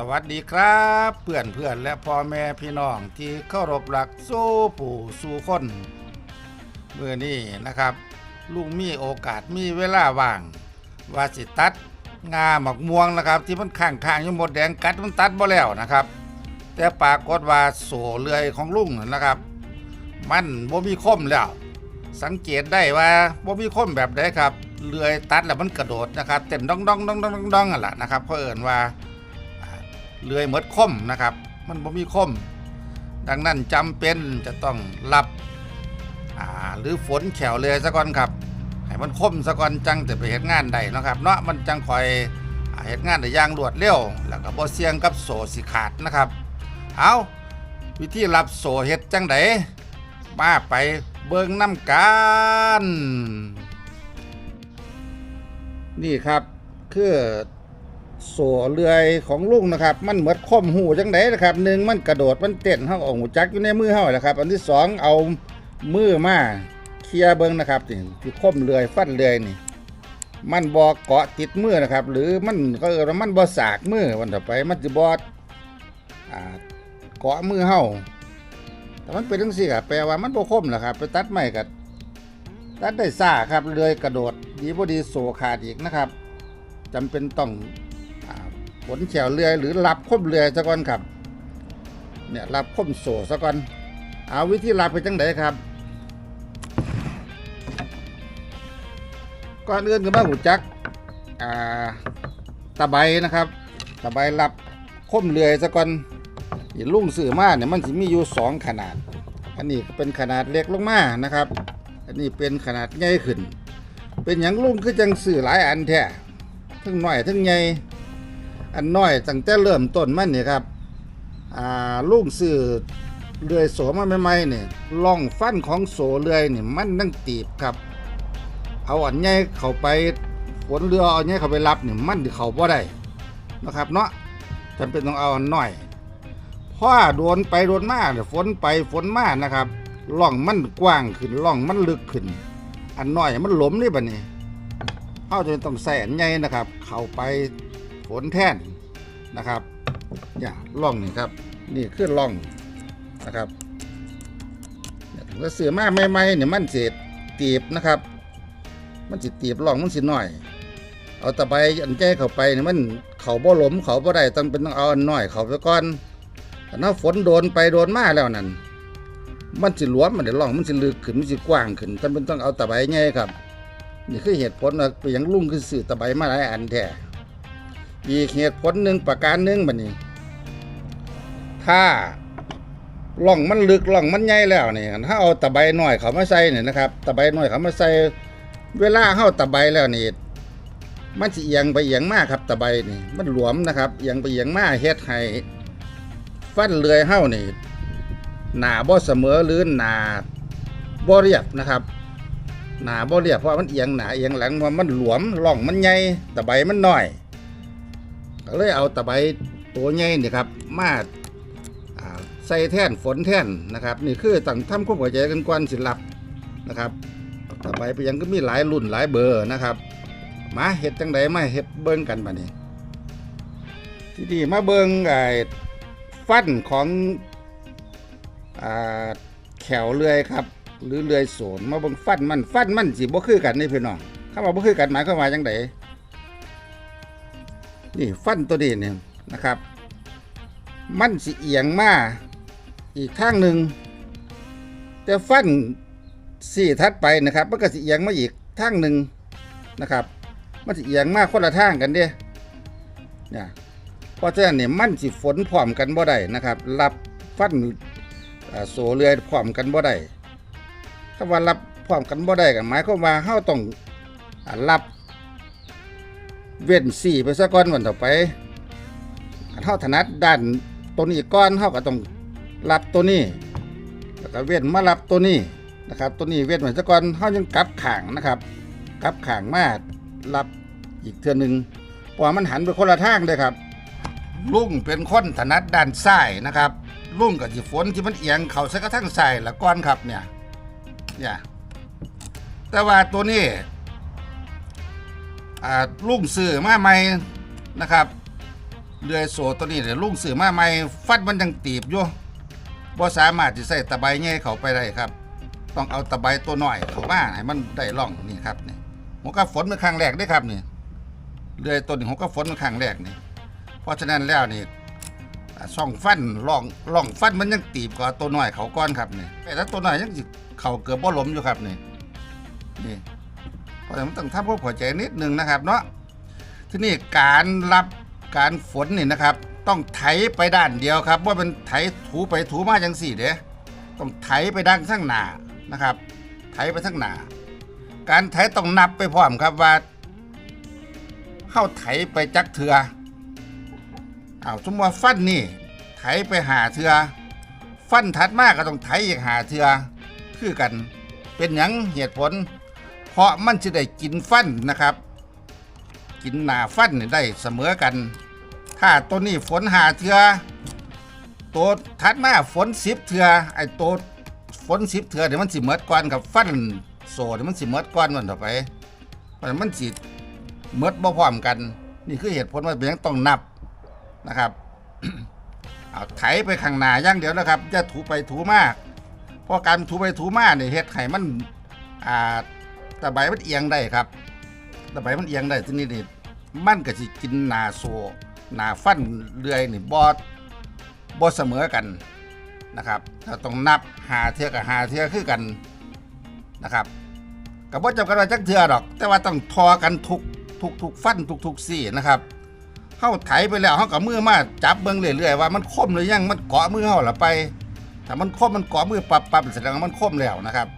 สวัสดีครับเพื่อนเพื่อนและพ่อแม่พี่น้องที่เคารพรักสู้ปู่สู้คนเมื่อนี้นะครับ ลุงมีโอกาสมีเวลาว่างวาสิตัดงาหมักม่วงนะครับ ที่มันข้างข้างๆอยู่หมดแดงกัดมันตัดบ่แล้วนะครับ แต่ปรากฏว่าโสเลื่อยของลุงนะครับ มันบ่มีคมแล้ว สังเกตได้ว่าบ่มีคมแบบใดครับเลื่อยตัดแล้วมันกระโดดนะครับเต้นดองดองดองดองดองดองอะล่ะนะครับเพราะเอิญว่า เลื่อยหมดคมนะครับ มันบ่มีคม ดังนั้นจำเป็นจะต้องรับหรือฝนแขวเรือซะก่อนครับให้มันคมซะก่อนจังจะไปเฮ็ดงานได้เนะครับเนาะมันจังคอยเฮ็ดงานได้ย่างรวดเร็วแล้วก็บ่เสี่ยงกับโซสิขาดนะครับเอาวิธีรับโซเฮ็ดจังไดมาไปเบิงน้ำกันนี่ครับคือ โซ่เลื่อยของลุงนะครับ มันเหมือนคมหูจังไดนะครับหนึ่งมันกระโดดมันเต้นเฮาอาหูจักอยู่ในมือเฮาแหละครับ อันที่สองเอามือมาเคลียเบิ่งนะครับนี่ที่คมเลื่อยฟันเลื่อยนี่ มันบ่เกาะติดมือนะครับ หรือมันก็เออว่ามันบ่สากมือวันต่อไปมันสิบ่อ่าเกาะมือเฮาแต่มันเป็นจังซี่ก็แปลว่ามันบ่คมแหละครับ ไปตัดไม้ก็ตัดได้ซ่าครับเลื่อยกระโดดดีบ่ดีโซ่ขาดอีกนะครับจำเป็นต้อง อ่าผลแขวเรือหรือรับคมเรือซะก่อนครับเนี่ยรับคมโซ่ซะก่อนเอาวิธีรับไปจังไดครับก่อนอื่นก็มาหูจักอ่าตะไบนะครับตะไบรับคมเรือซะก่อนที่ลุงซื้อมาเนี่ยมันสิมีอยู่สองขนาด อันนี้เป็นขนาดเล็กลงมานะครับ อันนี้เป็นขนาดใหญ่ขึ้น เป็นอย่างลุ่งคือจังซื้อหลายอันแท้ทั้งหน้อยทั้งใหญ่ อันน้อยตั้งแต่เริ่มต้นมันนี่ครับอ่าลุงซื้อเลื่อยโสมาใหม่ๆนี่ล่องฟันของโสเลื่อยนี่มันนั่งตีบครับ เอาอันใหญ่เข้าไปฝนเรือเอาใหญ่เข้าไปรับนี่มันเข้าบ่ได้นะครับเนาะจำเป็นต้องเอาอันน้อยพราะว่าโดนไปโดนมาเนี่ยฝนไปฝนมานะครับล่องมันกว้างขึ้นล่องมันลึกขึ้น อันน้อยมันหลมนี่บัดนี้เอาจะต้องใส่อันใหญ่นะครับ เข้าไป ฝนแท่นนะครับอย่าล่องนี่ครับ นี่คือล่องนะครับเนี่ยถ้าเสือมาใหม่ๆเนี่ยมันเสียตีบนะครับ มันสิตีบล่องมันสิหน่อย เอาตะไบอันแจ้เข้าไปเนี่ยมันเขาบ่หลมเขาบ่ได้ต้องเป็นต้องเอาอันหน้อยเขาไปก่อนแต่ถ้าฝนโดนไปโดนมาแล้วนั่นมันสิหลวมมันเดี๋ยวล่องมันสิลึกขึ้นมันสิกว้างขึ้นจำเป็นต้องเอาตะไบใหญ่ครับ นี่คือเหตุผลว่าไปยังลุ่งคือสื่อตะไบมาหลายอันแท้ อีกเหตุผลหนึ่งประการหนึ่งบัดนี้ ถ้าล่องมันลึกล่องมันใหญ่แล้วนี่ถ้าเอาตะไบหน้อยเขามาใส่เนี่ยนะครับตะไบหน้อยเขามาใส่เวลาเข้าตะไบแล้วนี่มันสิเอียงไปเอียงมากครับตะไบนี่มันหลวมนะครับเอียงไปเอียงมากเฮ็ดให้ฟันเลื่อยเฮ้านี่หนาบ่เสมอหรือหนาบ่เรียบนะครับ หนาบ่เรียบเพราะมันเอียงหนาเอียงหลังเพราะมันหลวมร่องมันใหญ่ตะไบมันหน้อย ก็เลยเอาตะไบตัวใหญ่นี่ครับมาใส่แท่นฝนแท่นนะครับ นี่คือตั้งทำความเข้าใจกันก่อนสิลับนะครับตะไบไปยังก็มีหลายรุ่นหลายเบอร์นะครับมาเฮ็ดจังไดมาเฮ็ดเบิ่งกันบัดนี้ที่นี่มาเบิ่งไอ้ฟันของอ่าแขวเลื่อยครับ หรือเลื่อยโสนมาเบิ่งฟันมันฟันมันสิบ่คือกันนี่พี่น้องคำว่าบ่คือกันหมายความว่าจังได นี่ฟันตัวนี้เนี่ยนะครับ มันสิเอียงมาอีกข้างหนึ่งแต่ฟันสี่ทัดไปนะครับมันก็สิเอียงมาอีกทางหนึ่งนะครับ มันสิเอียงมาคนละทางกันเด้เนี่ยเพราะฉะนั้นเนี่ยมันสิฝนพร้อมกันบ่ได้นะครับ รับฟันโซเรือพร้อมกันบ่ได้ถ้าว่ารับพร้อมกันบ่ได้ก็หมายความว่าเฮาต้องรับ เว้นสี่ไปซะก่อนวันต่อไปอันเฮาถนัดด้านตัวนี้ก่อนเฮาก็ต้องรับตัวนี้ แล้วก็เว้นมารับตัวนี้นะครับ ตัวนี้เว้นไว้ซะก่อนเฮายังกลับข้างนะครับกลับข้างมารับอีกเทื่อนึงเพราะว่ามันหันไปคนละทางเลยครับลุงเป็นคนถนัดด้านซ้ายนะครับลุงกับสิฝนที่มันเอียงเข้าซะกระทั่งซ้ายละก่อนครับเนี่ยเนี่ยแต่ว่าตัวนี้ อ่าลุงซื้อมาใหม่นะครับเลื่อโซตัวนี้เนี่ยวลุงซื้อมาใหม่ฟันมันยังตีบอยู่บ่สามารถจะใส่ตะไบใหญ่เขาไปได้ครับ ต้องเอาตะไบตัวหน้อยเข้ามาให้มันได้ร่องนี่ครับนี่หัวกระฝนเป็นครั้งแรกได้ครับนี่เลื่อตัวนี้หัวกระฝนเป็นครั้งแรกนี่ เพราะฉะนั้นแล้วนี่อ่าช่องฟันร่องร่องฟันมันยังตีบกว่าตัวหน้อยเขาก้อนครับนี่แต่ถ้าตัวหน้อยยังเข่าเกือบบ่ล้มอยู่ครับนี่นี่ เพราะฉะนั้นต้องทำความเข้าใจนิดนึงนะครับเนาะที่นี่การรับการฝนนี่นะครับ ต้องไถไปด้านเดียวครับว่าเป็นไถถูไปถูมาจังสี่เด้ต้องไถไปด้านข้างหน้านะครับ ไถไปข้างหน้าการไถต้องนับไปพร้อมครับว่าเข้าไถไปจักเถืออาสมมติว่าฟันนี่ไถไปหาเถือฟันถัดมากก็ต้องไถอีกหาเถือคือกันเป็นหยังเหตุผล ราะมันจะได้กินฟันนะครับ กินหนาฟันได้เสมอกัน ถ้าตัวนี้ฝนหาเถือตัวทัดมาฝนสิบเถือไอ้ตัวฝนสิบเถือเดี๋ยวมันสิเมดก่อนกับฟันโซ่เดี๋ยวมันสิเมดก่อนมันต่อไปเพราะฉะนั้นมันสิเมดบ่พร้อมกัน นี่คือเหตุผลว่าเป็นยังต้องนับนะครับเอาไถไปข้างหน้าย่างเดียวนะครับอย่าถูไปถูมากเพราะการถูไปถูมากเนี่ยเฮ็ดให้มันอ่า ตะไบมันเอียงได้ครับตะไบมันเอียงได้ที่นี่นี่มันก็สิกินหนาโซหนาฟันเรื่อยนี่บอบ่เสมอกันนะครับเราต้องนับหาเทือกับหาเทือคือกันนะครับกับว่าจำกันว่าจักเทือดอก แต่ว่าต้องทอกันทุกทุกทุกฟันทุกทุกซี่นะครับเข้าไถไปแล้วเขากับมือมาจับเบิ้งเรื่อยๆว่ามันคมหรือยังมันเกาะมือเขาหรือไปถ้ามันคมมันเกาะมือปับปับแสดงว่ามันคมแล้วนะครับ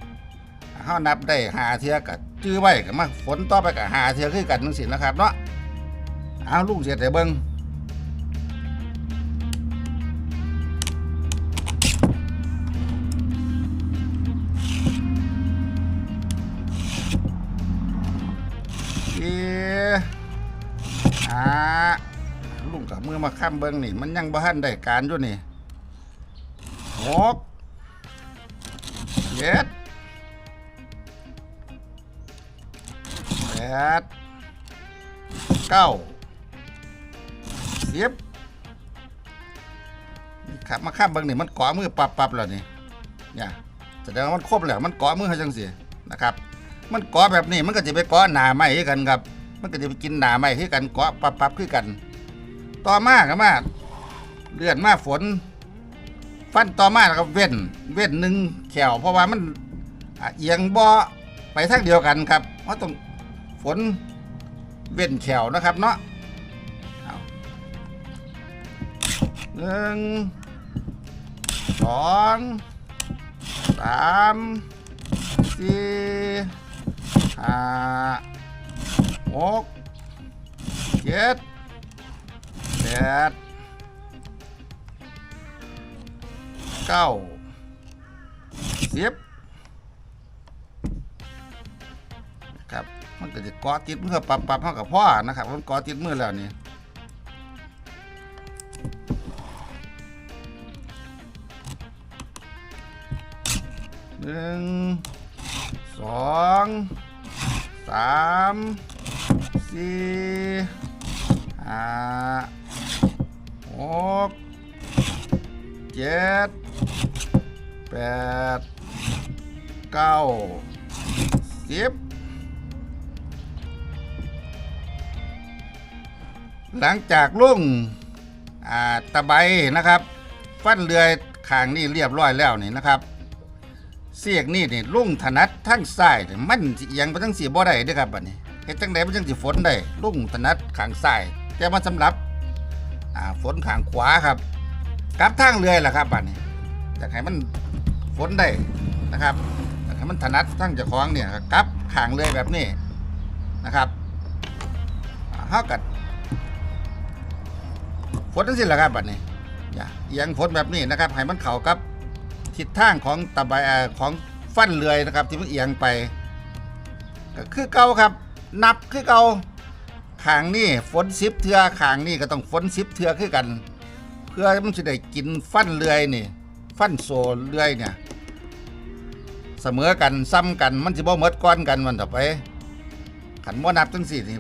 เฮานับได้หาเทียกับจื้อไว้กับมาฝนต่อไปกับหาเทียคือกันจังซี่นะครับเนาะเอาลุงเสียแต่เบิ่งเอ๊ะอ่าลุงกับมือมาค้ำเบิ่งนี่ มันยังบ่ทันได้การอยู่นี่หกเจ็ด ดเก้าสิบขับมาข้ามเบิ้งนี่มันเกาะมือปับปับแล้วนี่เนี่ยแสดงว่ามันครบแล้วมันเกาะมือเขาจังสินะครับ มันเกาะแบบนี้มันก็จะไปเกาะหนาไม้คือกันครับ มันก็จะไปกินหนาไม้คือกันเกาะปับปับคือกัน ต่อมาครับมาเลื่อนมาฝน ฟันต่อมาแล้วก็เว้นเว้นหนึ่งแขวเพราะว่ามันเอียงบ่อไปทางเดียวกันครับเพราะต้อง ฝนเว้นแขวนะครับเนาะหนึ่งสองสามสี่ห้าหกเจ็ดแปดเก้าสิบครับ มันก็จะเกาะติดมือปรับปรับเข้ากับพ่อนะครับมันเกาะติดมือแล้วนี่หนึ่งสองสามสี่ห้าหกเจ็ดแปดเก้าสิบ หลังจากลุ่งตะไบนะครับ ฟันเรือยขางนี่เรียบร้อยแล้วนี่นะครับเสียกนี่นี่ลุ่งถนัดทั้งซ้ายมันสิเอียงไปทั้งสี่บ่ได้ด้อครับบัดนี้เฮ็ดจังไดมันจังสิฝนได้ลุ่งถนัดขางซ้ายแต่มาสำหรับฝนขางขวาครับกลับทางเรือยล่ะครับบัดนี้อยากให้มันฝนได้นะครับอยากให้มันถนัดทั้งเจ้าของเนี่ยกลับขางเรือแบบนี้นะครับอ่าเฮากัด ฝนทั้งสิ้นแหละครับบัดนี้อย่าเอียงฝนแบบนี้นะครับให้มันเข้ากับทิศทางของตะไบของฟันเลื่อยนะครับ ที่มันเอียงไปก็คือเก่าครับ นับคือเก่าขางนี่ฝนสิบเทือขางนี่ก็ต้องฝนสิบเทือคือกัน เพื่อมันจะได้กินฟันเลื่อยนี่ ฟันโซเลื่อยเนี่ยเสมอกันซ้ำกันมันจะบ่หมดก้อนกันมันต่อไปขันบ่นับจังสี่นี่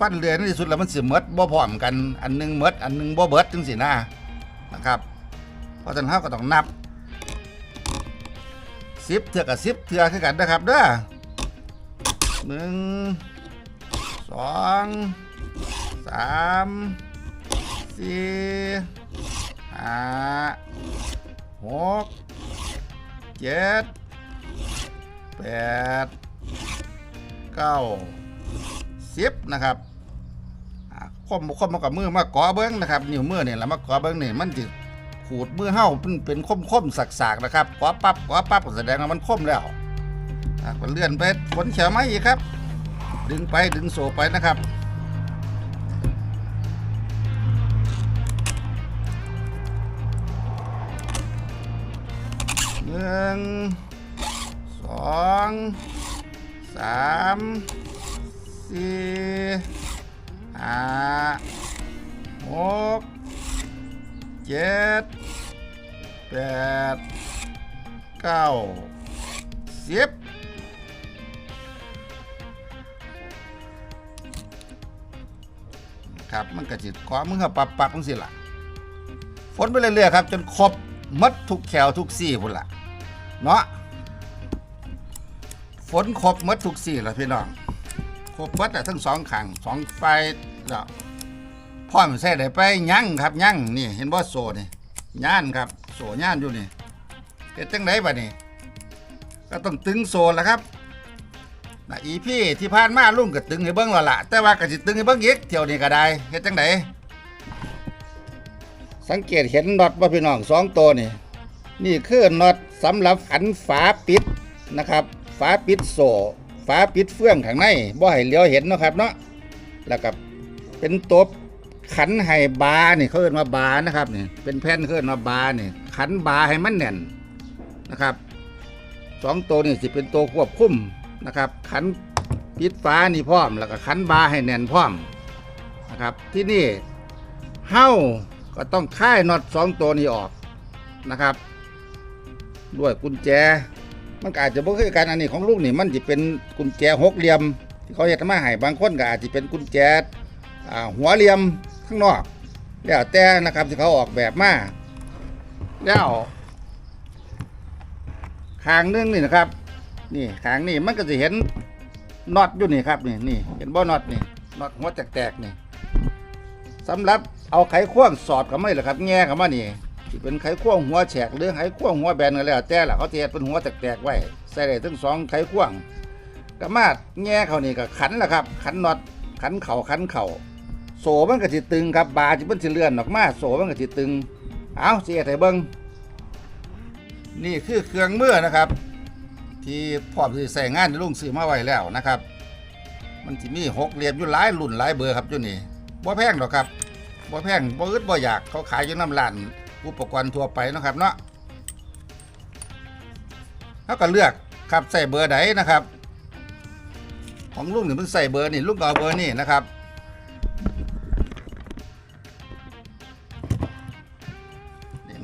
ฟันเรือในที่สุดแล้วมันสิเมดบ่พร้อมกัน อันหนึงเมดอันหนึงบ่เบิดจังสินะนะครับ เพราะฉะนั้นเราก็ต้องนับสิบเทือกับสิบเทือคือกันนะครับเด้อหนึ่งสองสามสี่ห้าหกเจ็ดแปดเก้าสิบนะครับ คมคมมากับมือมากาะเบิ้งนะครับนิ้วมือเนี่ยแล้วมากาะเบิ้งเนี่ยมันจิขูดมือเฮ้าเป็นเป็นคมคมๆสักๆนะครับกาะปั๊บกาะปั๊บแสดงว่ามันคมแล้วอ่าก็เลื่อนไปบนเขียวไม้อีกครับ ดึงไปดึงโซ่ไปนะครับหนึ่งสองสามสี่ ห้าหกเจ็ดแปดเก้าสิบครับมันก็จิตขอมึงก็ปรับปรับมึงสิล่ะฝนไปเรื่อยๆครับ จนครบมัดทุกแขวทุกซี่พุ่นละเนาะฝนครบมัดทุกซี่ล้วพี่น้องครบมัดแต่ทั้งสองขังสองไฟ แล้วพ่อมใส่ได้ไปยั่งครับยั่งนี่เห็นบ่โซนี่ย่านครับ โซย่านอยู่นี่เฮ็ดจังไดบัดนี้ก็ต้องตึงโซ่ละครับนะอีพี่ที่ผ่านมาลุงก็ตึงให้เบิ่งแล้วล่ะ แต่ว่าก็สิตึงให้เบิ่งอีกเที่ยวนี้ก็ได้เฮ็ดจังไดสังเกตเห็นน็อตว่พี่น้องสองตัวนี่นี่คือน็อตสำหรับขันฝาปิดนะครับฝาปิดโซ่ฝาปิดเฟื่องข้างในบ่ให้เหลียวเห็นนะครับเนาะแล้วก็ เป็นตัวขันไห้บาร์นี่เขาเรียกว่าบาร์นะครับนี่เป็นแผ่นเขาเรียกว่าบาร์นี่ขันบาร์ให้มันแน่นนะครับสองตัวนี่สิเป็นตัวควบคุมนะครับ ขันปิดฝานี่พร้อม แล้วก็ขันบาร์ให้แน่นพร้อมนะครับ ที่นี่เฮ้าก็ต้องค่ายน็อตสองตัวนี้ออกนะครับ ด้วยกุญแจ มันอาจจะบ่คือกันอันนี้ของลูกนี่มันจะเป็นกุญแจหกเหลี่ยมที่เขาเฮ็ดมาให้บางคนก็อาจจะเป็นกุญแจ หัวเหลี่ยมข้างนอกแล้วแต่นะครับที่เขาออกแบบมาแล้วคางนึงนี่นะครับ นี่คางนี่มันก็จะเห็นน็อตอยู่นี่ครับนี่นี่เห็นบ่น็อตนี่น็อตหัวแตกๆนี่สำหรับเอาไขควงสอดเข้ามาเลยเหรอครับ แง่เข้ามานี่ที่เป็นไขควงหัวแฉกหรือไขควงหัวแบนก็แล้วแต่ละเขาเทียเป็นหัวแตกๆไว้ใส่ได้ทั้งสองไขควงก็มาแง่เขานี่ก็ขันแหละครับ ขันน็อตขันเข่าขันเข่า โสมันก็สิตึงครับบาจิมันสิเลื่อนออกมาโสมันก็สิตึง เอาเสียไถเบิ้งนี่คือเครื่องมือนะครับ ที่พร้อมที่ใส่งานลุงซื้อมาไว้แล้วนะครับ มันสิมีหกเหลี่ยมอยู่หลายรุ่นหลายเบอร์ครับอยู่นี่บ่แพงหรอกครับบ่แพงบ่อึดบ่อยากเขาขายอยู่น้ำร้านอุปกรณ์ทั่วไปนะครับเนาะเขาก็เลือกครับใส่เบอร์ไหนนะครับ ของลุงนี่มันใส่เบอร์นี่ลุงเอาเบอร์นี่นะครับ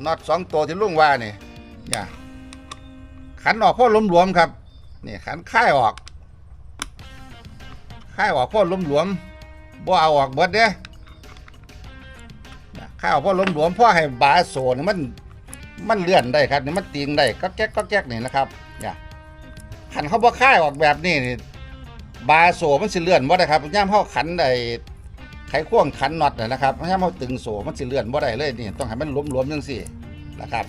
น็อตสองตัวที่ลุงว่านี่เนี่ยขันออกพ่อล้มหลวมๆครับนี่ขันค่ายออกค่ายออกพ่อล้มหลวมๆบ่เอาออกเบิดเด้นะข้าวพ่อล้มหลวมพ่อให้บาโซนี่มันมันเลื่อนได้ครับนี่มันตีงได้ก็แก๊กก็แก๊กนี่นะครับเนี่ยขันเขาบ่ค่ายออกแบบนี้นี่บาโซมันสิเลื่อนบ่ได้ครับย่ามเขาขันได้ ไขควงขันน็อตนะนะครับย่ามเขาตึงโซมันสิเลื่อนบ่ได้เลยนี่ต้องให้มันลวมๆจังซี่นะครับ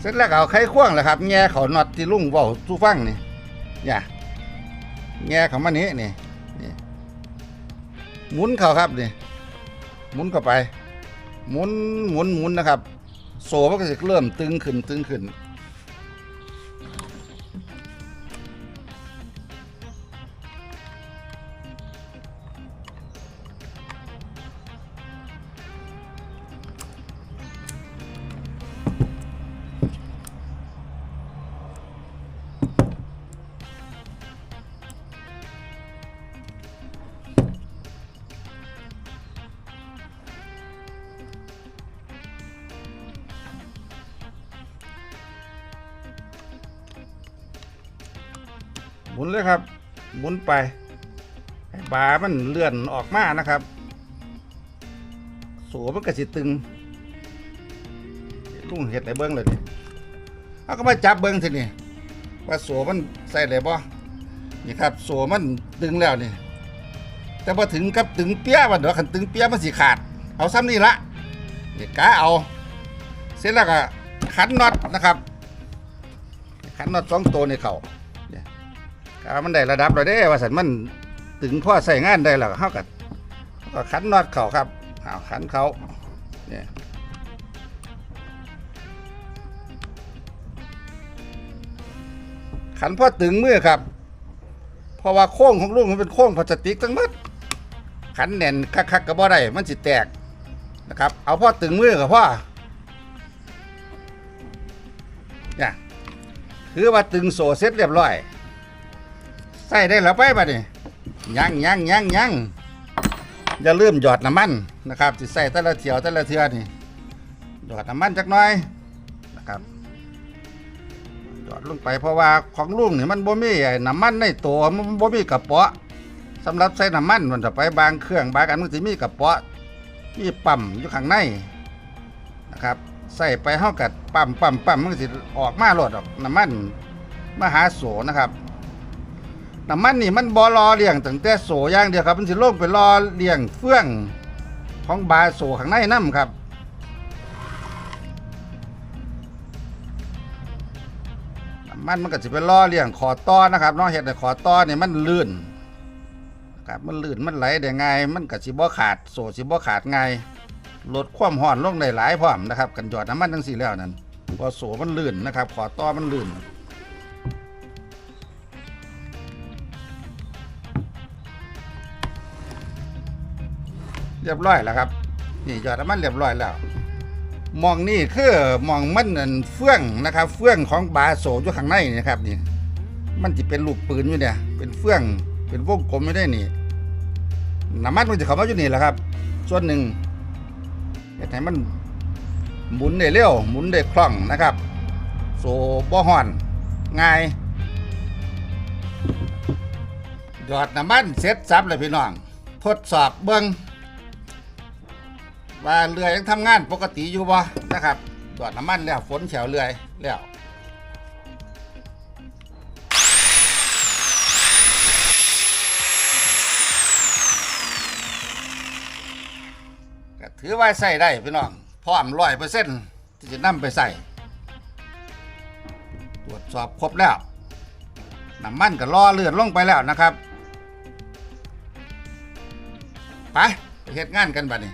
เสร็จแล้วเอาไขควงแหละครับแง่เขาน็อตที่ลุงว้าสู้ฟังนี่อย่าแง่เขามานี้นี่นี่หมุนเขาครับนี่หมุนเข้าไปหมุนหมุนหมุนนะครับ โซ่มันก็จะเริ่มตึงขึ้นตึงขึ้น หมุนเลยครับ หมุนไปให้บามันเลื่อนออกมานะครับ โสมันก็สิตึงลุงเห็ดในเบิ้งเลยนี่เอาก็มาจับเบิ้งทีนี่ว่าโสมันใส่ได้บ่นี่ครับ โสมันตึงแล้วนี่แต่พอถึงกับตึงเปี้ยวันเดี๋ยวขันตึงเปี้ยมันสิขาด เอาซ้ำนี่ละนี่กะเอา เสร็จแล้วก็ขันน็อตนะครับขันน็อตสองตัวในเข่าเนี่ย กะมันได้ระดับแล้วเด้ว่าสันมันถึงพ่อใส่งานได้แล้วก็เฮากัก็ขันนอตเข่าครับเอาขันเขาเนี่ยขันพ่อตึงมือครับ เพราะว่าโค้งของลุงมันเป็นโค้งพลาสติกทั้งหมดขันแน่นคักๆก็บ่ได้มันสิแตกนะครับ เอาพ่อตึงมือกับพ่อเนี่ยคือว่าตึงโซเสร็จเรียบร้อย ใส่ได้แล้วไปบัดนี้ยังยังยังยังอย่าลืมหยอดน้ำมันนะครับสิใส่แต่ละเทียวแต่ละเที่ยวนี่หยอดน้ำมันจักหน่อยนะครับหยอดลงไปเพราะว่าของลุงนี่มันบ่มีน้ำมันในตัวมันบ่มีกระเป๋อสำหรับใส่น้ำมันมันจะไปบางเครื่องบางอันมันสิมีกระเป๋อมีปั๊มอยู่ข้างในนะครับใส่ไปเฮากัดปั๊มปั๊มปั๊มมันก็สิออกมาโลดออกน้ำมันมหาโสนะครับ น้ำมันนี่มันบ่รอเลี้ยงตั้งแต่โสอย่างเดียวครับมันสิลงไปรอเลี้ยงเฟื่องของบาโสข้างในนํครับน้ำมันมันก็จะไปล่อเลี้ยงขอต้อนะครับน้องเห็ดแต่ขอต้อเนี่ยมันลื่นนะครับมันลื่นมันไหลได้ง่ายมันก็สิบ่ขาดโซสิบ่ขาดง่ายลดความห่อนลงได้หลายพร้อมนะครับ กันหยอดน้ำมันทั้งสี่แล้วนั่นพอโซมันลื่นนะครับ ขอต้อมันลื่น เรียบร้อยแล้วครับ นี่ยอดน้ำมันเรียบร้อยแล้วมองนี่คือมองมันนั่นเฟื่องนะครับ เฟื่องของบาโซอยู่ข้างในนี่นะครับนี่ มันจะเป็นลูกปืนอยู่เนี่ย เป็นเฟื่องเป็นวงกลมไม่ได้นี่น้ำมันมันจะเข้ามาอยู่นี่แหละครับ ส่วนหนึ่งเฮ็ดให้มันหมุนได้เร็วหมุนได้คล่องนะครับ โซบ่ห่อนง่ายหยอดน้ำมันเสร็จสับเลยพี่น้อง ทดสอบเบิ้ง ว่าเรือยังทำงานปกติอยู่บ่นะครับตรวจน้ำมันแล้วฝนแฉวเรือแล้วก็ถือว่าใส่ได้พี่น้องพร้อมร้อยเปอร์เซ็นต์ที่จะนำไปใส่ตรวจสอบครบแล้วน้ำมันก็ล่อเลือดลงไปแล้วนะครับ ไปไปเฮ็ดงานกันบัดนี้